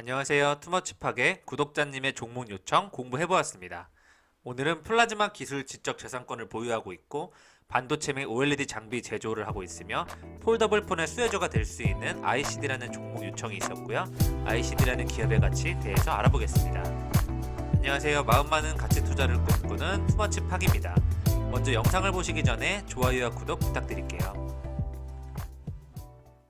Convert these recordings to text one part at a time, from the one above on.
안녕하세요. 투머치팍의 구독자님의 종목 요청 공부해보았습니다. 오늘은 플라즈마 기술 지적 재산권을 보유하고 있고 반도체 및 OLED 장비 제조를 하고 있으며 폴더블 폰의 수혜자가 될 수 있는 ICD라는 종목 요청이 있었고요. ICD라는 기업의 가치 대해서 알아보겠습니다. 안녕하세요. 마음 많은 가치 투자를 꿈꾸는 투머치팍입니다. 먼저 영상을 보시기 전에 좋아요와 구독 부탁드릴게요.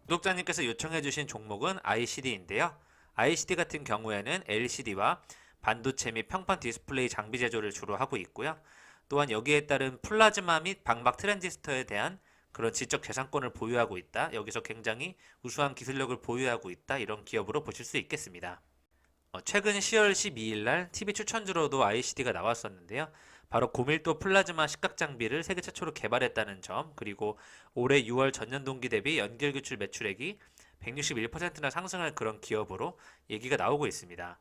구독자님께서 요청해주신 종목은 ICD인데요. ICD 같은 경우에는 LCD와 반도체 및 평판 디스플레이 장비 제조를 주로 하고 있고요. 또한 여기에 따른 플라즈마 및 방막 트랜지스터에 대한 그런 지적 재산권을 보유하고 있다. 여기서 굉장히 우수한 기술력을 보유하고 있다. 이런 기업으로 보실 수 있겠습니다. 어, 최근 10월 12일 날 TV 추천주로도 ICD가 나왔었는데요. 바로 고밀도 플라즈마 시각 장비를 세계 최초로 개발했다는 점, 그리고 올해 6월 전년 동기 대비 연결 기출 매출액이 161%나 상승할 그런 기업으로 얘기가 나오고 있습니다.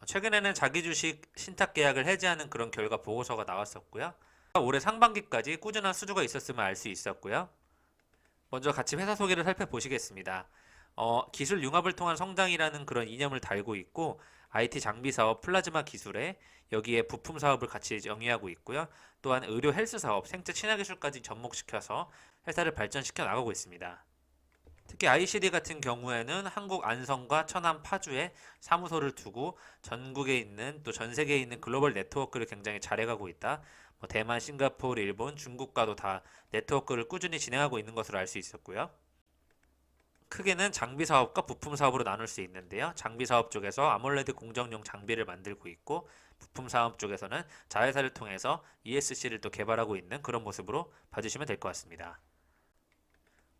어, 최근에는 자기 주식 신탁 계약을 해지하는 그런 결과 보고서가 나왔었고요. 올해 상반기까지 꾸준한 수주가 있었음을 알 수 있었고요. 먼저 같이 회사 소개를 살펴보시겠습니다. 어, 기술 융합을 통한 성장이라는 그런 이념을 달고 있고 IT 장비 사업, 플라즈마 기술에 여기에 부품 사업을 같이 영위하고 있고요. 또한 의료 헬스 사업, 생체 친화 기술까지 접목시켜서 회사를 발전시켜 나가고 있습니다. 특히 ICD 같은 경우에는 한국 안성과 천안 파주에 사무소를 두고 전국에 있는 또 전 세계에 있는 글로벌 네트워크를 굉장히 잘해가고 있다. 뭐 대만, 싱가포르, 일본, 중국과도 다 네트워크를 꾸준히 진행하고 있는 것으로 알 수 있었고요. 크게는 장비 사업과 부품 사업으로 나눌 수 있는데요. 장비 사업 쪽에서 아몰레드 공정용 장비를 만들고 있고 부품 사업 쪽에서는 자회사를 통해서 ESC를 또 개발하고 있는 그런 모습으로 봐주시면 될 것 같습니다.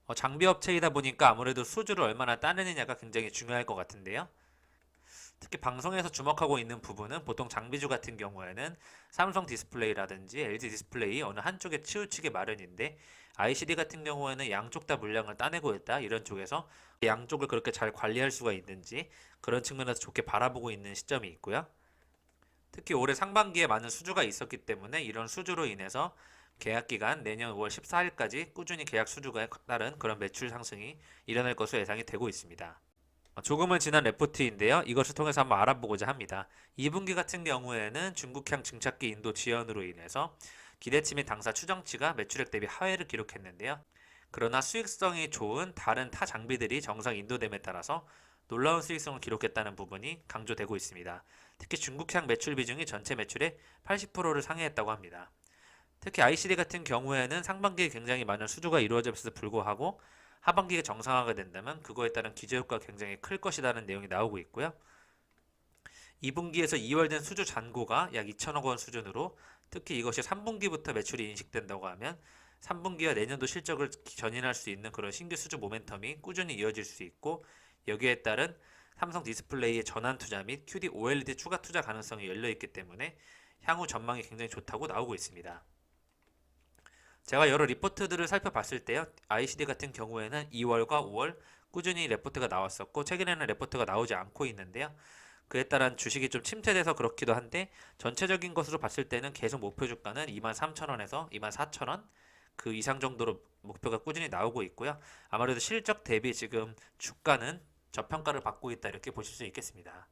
어, 장비 업체이다 보니까 아무래도 수주를 얼마나 따내느냐가 굉장히 중요할 것 같은데요. 특히 방송에서 주목하고 있는 부분은 보통 장비주 같은 경우에는 삼성 디스플레이라든지 LG 디스플레이 어느 한쪽에 치우치기 마련인데 ICD 같은 경우에는 양쪽 다 물량을 따내고 있다 이런 쪽에서 양쪽을 그렇게 잘 관리할 수가 있는지 그런 측면에서 좋게 바라보고 있는 시점이 있고요. 특히 올해 상반기에 많은 수주가 있었기 때문에 이런 수주로 인해서 계약 기간 내년 5월 14일까지 꾸준히 계약 수주가 따른 그런 매출 상승이 일어날 것으로 예상이 되고 있습니다. 어, 조금은 지난 레포트인데요. 이것을 통해서 한번 알아보고자 합니다. 2분기 같은 경우에는 중국향 증착기 인도 지연으로 인해서 기대치 및 당사 추정치가 매출액 대비 하회를 기록했는데요. 그러나 수익성이 좋은 다른 타 장비들이 정상 인도됨에 따라서 놀라운 수익성을 기록했다는 부분이 강조되고 있습니다. 특히 중국향 매출 비중이 전체 매출의 80%를 상회했다고 합니다. 특히 ICD 같은 경우에는 상반기에 굉장히 많은 수주가 이루어졌음에도 불구하고 하반기가 정상화가 된다면 그거에 따른 기저효과가 굉장히 클 것이라는 내용이 나오고 있고요. 2분기에서 2월 된 수주 잔고가 약 2천억 원 수준으로 특히 이것이 3분기부터 매출이 인식된다고 하면 3분기와 내년도 실적을 견인할 수 있는 그런 신규 수주 모멘텀이 꾸준히 이어질 수 있고 여기에 따른 삼성 디스플레이의 전환 투자 및 QD OLED 추가 투자 가능성이 열려 있기 때문에 향후 전망이 굉장히 좋다고 나오고 있습니다. 제가 여러 리포트들을 살펴봤을 때요. ICD 같은 경우에는 2월과 5월 꾸준히 레포트가 나왔었고 최근에는 레포트가 나오지 않고 있는데요. 그에 따른 주식이 좀 침체돼서 그렇기도 한데 전체적인 것으로 봤을 때는 계속 목표 주가는 23,000원에서 24,000원 그 이상 정도로 목표가 꾸준히 나오고 있고요. 아무래도 실적 대비 지금 주가는 저평가를 받고 있다 이렇게 보실 수 있겠습니다.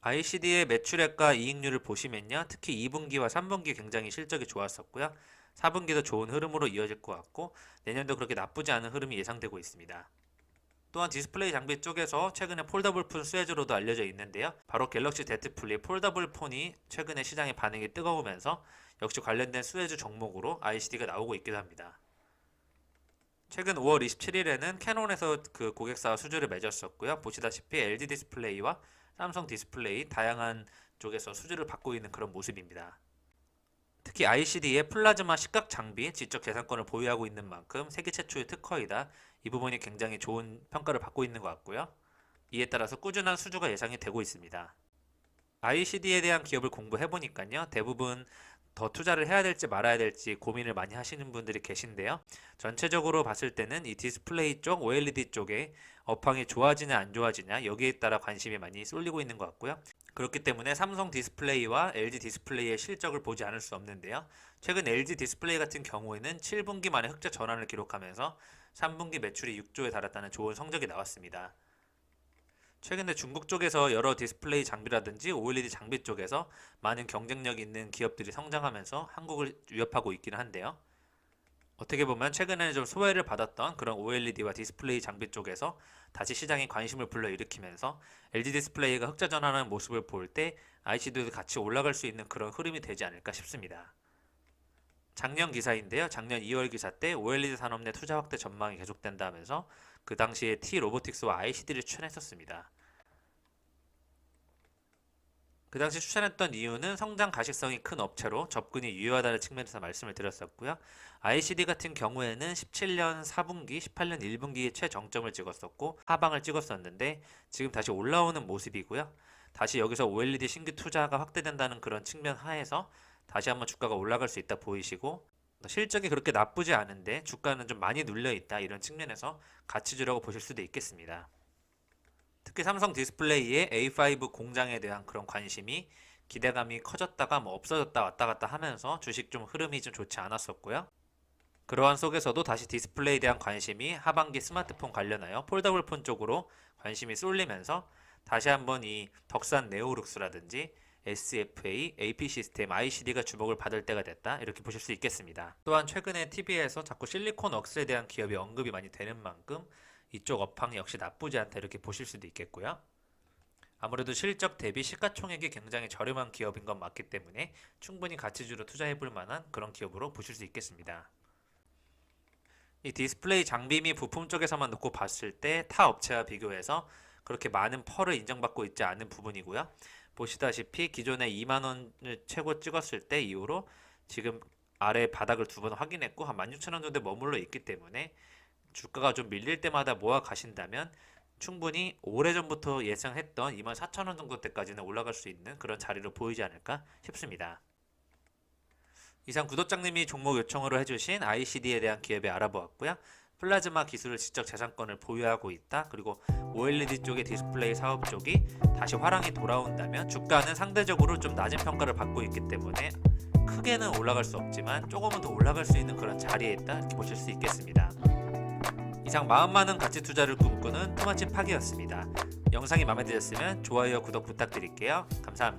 ICD의 매출액과 이익률을 보시면요. 특히 2분기와 3분기 굉장히 실적이 좋았었고요. 4분기도 좋은 흐름으로 이어질 것 같고 내년도 그렇게 나쁘지 않은 흐름이 예상되고 있습니다. 또한 디스플레이 장비 쪽에서 최근에 폴더블 폰 수혜주로도 알려져 있는데요. 바로 갤럭시 Z 플립 폴더블 폰이 최근에 시장의 반응이 뜨거우면서 역시 관련된 수혜주 종목으로 ICD가 나오고 있기도 합니다. 최근 5월 27일에는 캐논에서 그 고객사와 수주를 맺었었고요. 보시다시피 LG 디스플레이와 삼성 디스플레이 다양한 쪽에서 수주를 받고 있는 그런 모습입니다. 특히 ICD의 플라즈마 시각 장비 지적 재산권을 보유하고 있는 만큼 세계 최초의 특허이다. 이 부분이 굉장히 좋은 평가를 받고 있는 것 같고요. 이에 따라서 꾸준한 수주가 예상이 되고 있습니다. ICD에 대한 기업을 공부해 보니까요. 대부분 더 투자를 해야 될지 말아야 될지 고민을 많이 하시는 분들이 계신데요. 전체적으로 봤을 때는 이 디스플레이 쪽, OLED 쪽에 업황이 좋아지냐 안 좋아지냐 여기에 따라 관심이 많이 쏠리고 있는 것 같고요. 그렇기 때문에 삼성 디스플레이와 LG 디스플레이의 실적을 보지 않을 수 없는데요. 최근 LG 디스플레이 같은 경우에는 7분기 만에 흑자 전환을 기록하면서 3분기 매출이 6조에 달했다는 좋은 성적이 나왔습니다. 최근에 중국 쪽에서 여러 디스플레이 장비라든지 OLED 장비 쪽에서 많은 경쟁력 있는 기업들이 성장하면서 한국을 위협하고 있기는 한데요. 어떻게 보면 최근에는 좀 소외를 받았던 그런 OLED와 디스플레이 장비 쪽에서 다시 시장에 관심을 불러일으키면서 LG 디스플레이가 흑자 전환하는 모습을 볼 때 IC도 같이 올라갈 수 있는 그런 흐름이 되지 않을까 싶습니다. 작년 기사인데요. 작년 2월 기사 때 OLED 산업 내 투자 확대 전망이 계속된다 하면서 그 당시에 T 로보틱스와 ICD를 추천했었습니다. 그 당시 추천했던 이유는 성장 가시성이 큰 업체로 접근이 유효하다는 측면에서 말씀을 드렸었고요. ICD 같은 경우에는 17년 4분기, 18년 1분기에 최정점을 찍었었고 하방을 찍었었는데 지금 다시 올라오는 모습이고요. 다시 여기서 OLED 신규 투자가 확대된다는 그런 측면 하에서 다시 한번 주가가 올라갈 수 있다 보이시고 실적이 그렇게 나쁘지 않은데 주가는 좀 많이 눌려 있다 이런 측면에서 가치 주라고 보실 수도 있겠습니다. 특히 삼성 디스플레이의 A5 공장에 대한 그런 관심이 기대감이 커졌다가 뭐 없어졌다 왔다 갔다 하면서 주식 좀 흐름이 좀 좋지 않았었고요. 그러한 속에서도 다시 디스플레이에 대한 관심이 하반기 스마트폰 관련하여 폴더블 폰 쪽으로 관심이 쏠리면서 다시 한번 이 덕산 네오룩스라든지 SFA, AP 시스템, ICD가 주목을 받을 때가 됐다 이렇게 보실 수 있겠습니다. 또한 최근에 TV에서 자꾸 실리콘 억스에 대한 기업이 언급이 많이 되는 만큼 이쪽 업황 역시 나쁘지 않다 이렇게 보실 수도 있겠고요. 아무래도 실적 대비 시가총액이 굉장히 저렴한 기업인 건 맞기 때문에 충분히 가치주로 투자해 볼 만한 그런 기업으로 보실 수 있겠습니다. 이 디스플레이 장비 및 부품 쪽에서만 놓고 봤을 때 타 업체와 비교해서 그렇게 많은 펄을 인정받고 있지 않은 부분이고요. 보시다시피 기존에 2만 원을 최고 찍었을 때 이후로 지금 아래 바닥을 두 번 확인했고 한 16,000원 정도에 머물러 있기 때문에 주가가 좀 밀릴 때마다 모아 가신다면 충분히 오래전부터 예상했던 24,000원 정도 때까지는 올라갈 수 있는 그런 자리로 보이지 않을까 싶습니다. 이상 구독자님이 종목 요청으로 해주신 ICD에 대한 기업에 알아보았고요. 플라즈마 기술을 지적 재산권을 보유하고 있다. 그리고 OLED 쪽의 디스플레이 사업 쪽이 다시 화랑이 돌아온다면 주가는 상대적으로 좀 낮은 평가를 받고 있기 때문에 크게는 올라갈 수 없지만 조금은 더 올라갈 수 있는 그런 자리에 있다 이렇게 보실 수 있겠습니다. 이상 마음 많은 가치 투자를 꿈꾸는 토마친 파기였습니다. 영상이 마음에 드셨으면 좋아요, 구독 부탁드릴게요. 감사합니다.